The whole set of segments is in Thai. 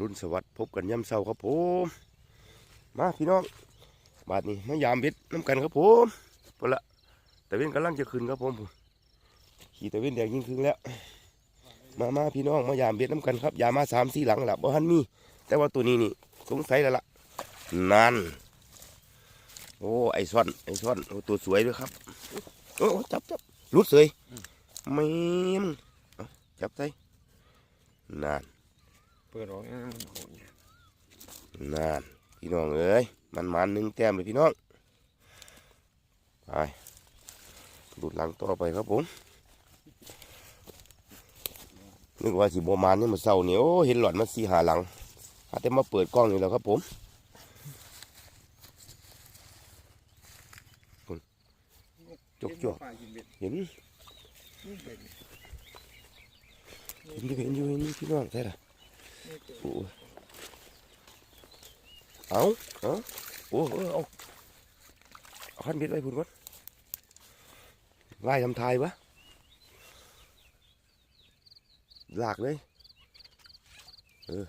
รุณสวัสดิ์พบกันย่ำเช้าครับผม มาพี่น้อง บาดนี้มายามเบ็ดน้ำกันครับผมพอละแต่เว้นกำลังจะขึ้นครับผม ขี่แต่เว้นแดงยิ่งขึ้นแล้ว มามาพี่น้องมายามเบ็ดน้ำกันครับยามมาสามสี่หลังละบ่ฮันมี แต่ว่าตัวนี้นี่สงสัยแล้วล่ะนั่นโอ้ไอซ่อนไอซ่อนโอ้ตัวสวยด้วยครับโอ้จับจับรุดเสยไม่จับใจนั่น เปิดออกอะมันโหดเนี่ยนั่นพี่น้องเอ้ยมันมันหนึ่งแต้มเลยพี่น้องไปดูดหลังต่อไปครับผมนึกว่าสิบมานเนี่ยมันเศร้าเนี่ยโอ้เห็นหลอดมันสีหาหลังอาจจะมาเปิดกล้องนี่แหล้วครับผมคุณจกจกปลากินเบ็ดเห็นนี่เบ็ดเห็นอยู่เห็นอยู่เห็นอยู่พี่น้องใช่ละนี่เบ็ด โอ้เอาเอาโอ้เอาเอาขันเบ็ดไว้พุ่นก่อนไล่ทำทายวะหลากเลย เออ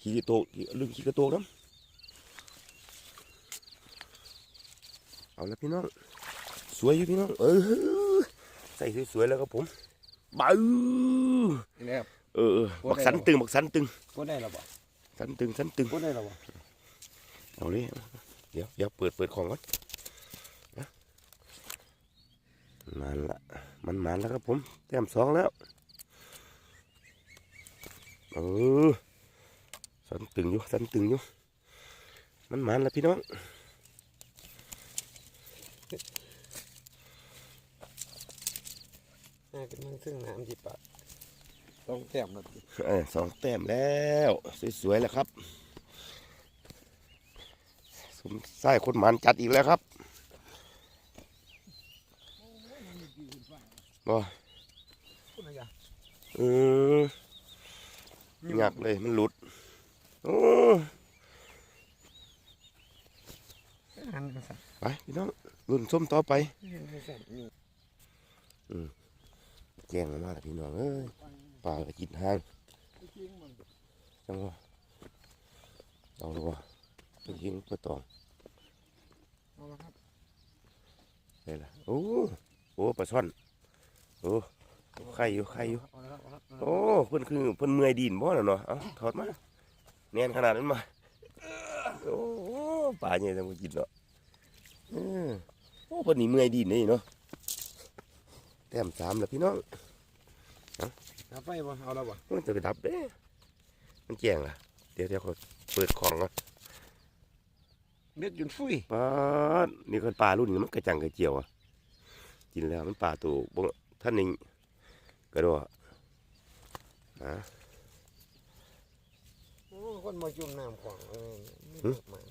ขี้กระโตกลืมขี้กระโตกน้ำเอาละพี่น้อง สวยอยู่พี่น้อง เออ ใส่สวยๆแล้วครับผมบ้านี่ครับ เออเออบักสันตึงบักสันตึงพูดได้หรอบ่สันตึงสันตึงพูดได้หรอบ่เอาเลยเดี๋ยวเดี๋ยวเปิดเปิดของก่อนนะนั่นละมันมันแล้วครับผมแต้มสองแล้วเออสันตึงอยู่สันตึงอยู่มันมันแล้วพี่น้องน่าจะมันซึ่งน้ำจีปะ ต้องแต้มนะเออสองแต้มแล้ว สวยๆแล้วครับสมไส้คนหมันจัดอีกแล้วครับบ่พูดอะไรอะเออหยักเลยมันหลุดโอ้หันกันสั่นไปพี่น้องรุ่นส้มต่อไปหันกันสั่นอยู่แจ้งมาแล้วพี่น้องเอ้ย ปลาก็กินห้างจังหวะเอาละวะไปยิงปลาตองเอาละครับได้ละโอ้โอ้ปลาช่อนโอ้ไข่อยู่ไข่อยู่เอาละครับเอาละครับโอ้เพิ่นคือเพิ่นเมื่อยดินบ่น่ะเนาะเอาถอดมาแน่นขนาดนั้นมาโอ้ปลาเนี่ยจะมากินเนาะเออโอ้เพิ่นนี่เมื่อยดินนี่เนาะแต้มสามแล้วพี่น้อง เอาไปบ่เอาละบ่มันจะกระดับเด้มันแจ้งล่ะ เดี๋ยวเดี๋ยวเขาเปิดของก่อนเบ็ดจนฟุ้ยปลาดนี่คนปลารุ่นนี้มันกระจังกระเจียวอะกินแล้วมันปลาตัวบ่ท่านหนึ่งกระโดดนะโอ้คนมาจุ่มน้ำของเออไม่หึตกมัน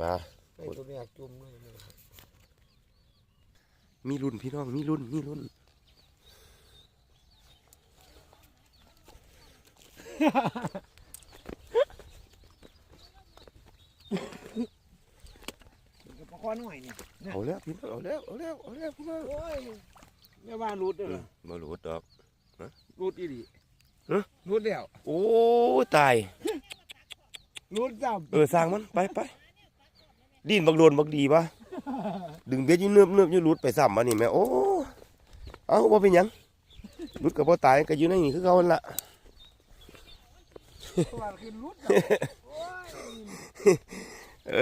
มาไอ้ตัวอยากจุ่มเลยนะมีรุ่นพี่น้องมีรุ่นมีรุ่น กระปะคอหน่อยเนี่ยเอาแล้วพี่น้องเอาแล้วเอาแล้วเอาแล้วพี่น้องโอ้ยแม่บ้านรูดเด้อเหรอมาหลุดดอกรูดอีหลีฮะรูดแล้วโอ้ยตายรูดซ้เออสร้างมันไปไปดินบักโดนบักดีปะดึงเบ็ดอยี่เนือบเนือบอยี่หลุดไปซ้ำมานี่แม่โอ้เอาว่าเป็นหยังหลุดกับพ่ตายก็อยู่ในนี่คือเขาหั่นละำ ตัวคือรูดแล้วโอ้ยเอ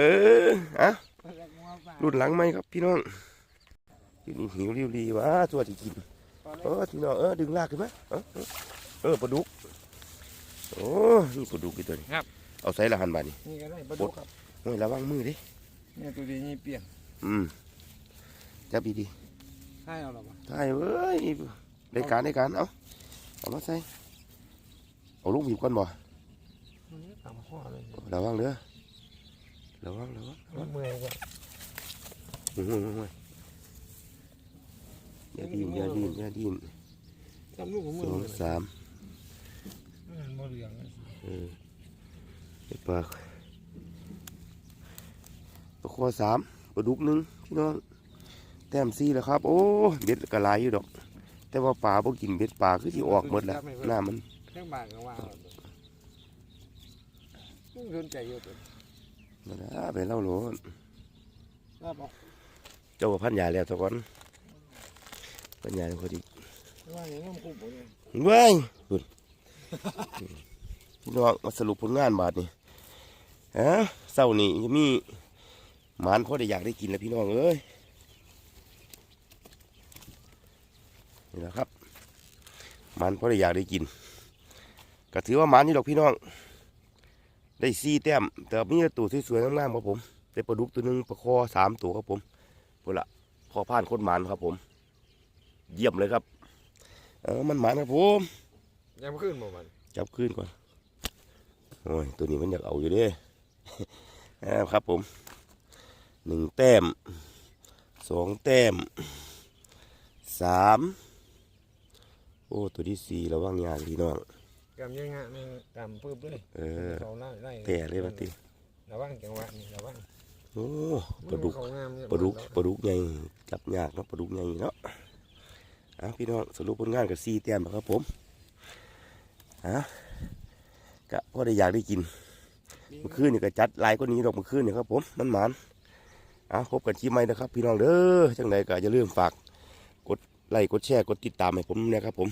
ออะเปิดหัวปลารุ่นหลังไหมครับพี่น้องอยู่นี่หิวริวรีวะตัวที่กินเออพี่น้องเออดึงลากขึ้นมาเออเออเออปลาดุกโอ้นี่ปลาดุกอีกตัวนี้ครับ เอาใส่ละหันบาดนี่นี่ก็ได้ปลาดุกครับโอ้ยระวังมือดิเนี่ยตัวนี้นี่เปลี่ยนอืมจับดีใช่เอาหรอวะๆใช่เว้ยได้การได้การเอาเอามาใส่เอาลูกบีบก่อนบ่มันนี่ตาม ข้อเลยระวังเด้อระวังระวังระวังเมื่อยกว่าอื้อหือหืออย่าดิ้นอย่าดิ้นอย่าดิ้นทำลูกของมืสอองเลยสามมันบ่เหลืองเลยเออไปปลาปลาคอสามปลาดุกหนึ่งพี่น้องแต้มซี่แล้วครับ โอ้เบ็ดกระไรอยู่ดอก แต่ว่าปลาบ่กินเบ็ดปลาคือที่ออกหมดแล้วหน้ามัน เครื่องบางก็ว่า สนใจอยู่ตัวมาละไปเล่าโหลดทราบบอกเจ้าก็พันยาแล้วตะก่อนพันยาพอดีว่าอย่างน้ำคุ้มบ่เนี่ยเว้ยพุ่นพี่น้องมาสรุปผลงานบาทนี่ฮะเศร้านี่จะมีหมานพอได้อยากได้กินแล้วพี่น้องเอ้ยนี่แหละครับหมันพอได้อยากได้กินก็ถือว่าหมันนี่ดอกพี่น้อง ได้สี่แต้มแต่มีแต่ตัวสวยๆงามๆครับผมได้ปลาดุกตัวหนึ่งปลาคอสามตัวครับผมพุ่นละพอผ่านโคนหมันครับผม เยี่ยมเลยครับ เออมันหมันครับผมยังบ่ขึ้นบ่มันจับขึ้นก่อนโอ้ยตัวนี้มันอยากเอาอยู่เด้อ่าครับผมหนึ่งแต้มสองแต้มสามโอ้ตัวที่สี่ระวังยากพี่น้องกำยังงะนึงกำปึ๊บเลยเออเขาไล่ไล่ แต่เลยบัดนี้ระวังจังหวะนี่ระวังโอ้ปลาดุกเขางามเนี่ยปลาดุกปลาดุกใหญ่จับยากเนาะปลาดุกใหญ่เนาะอะพี่น้องสรุปผลงานกับสี่แต้มแล้วครับผมฮะกะพอได้อยากได้กิน เมื่อคืนนี่ก็จัดหลายกว่านี้ดอกเมื่อคืนนี่ครับผมมันหมานอะพบกันที่ใหม่นะครับ พี่น้องเด้อจังใดก็อย่าลืมฝากกดไลค์กดแชร์กดติดตามให้ผมนะครับผม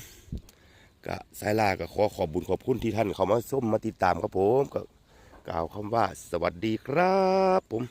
กะสายลาก็ขอขอบบุญขอบคุณที่ท่านเข้ามาส้มมาติดตามครับผมก็ กล่าวคำว่าสวัสดีครับผม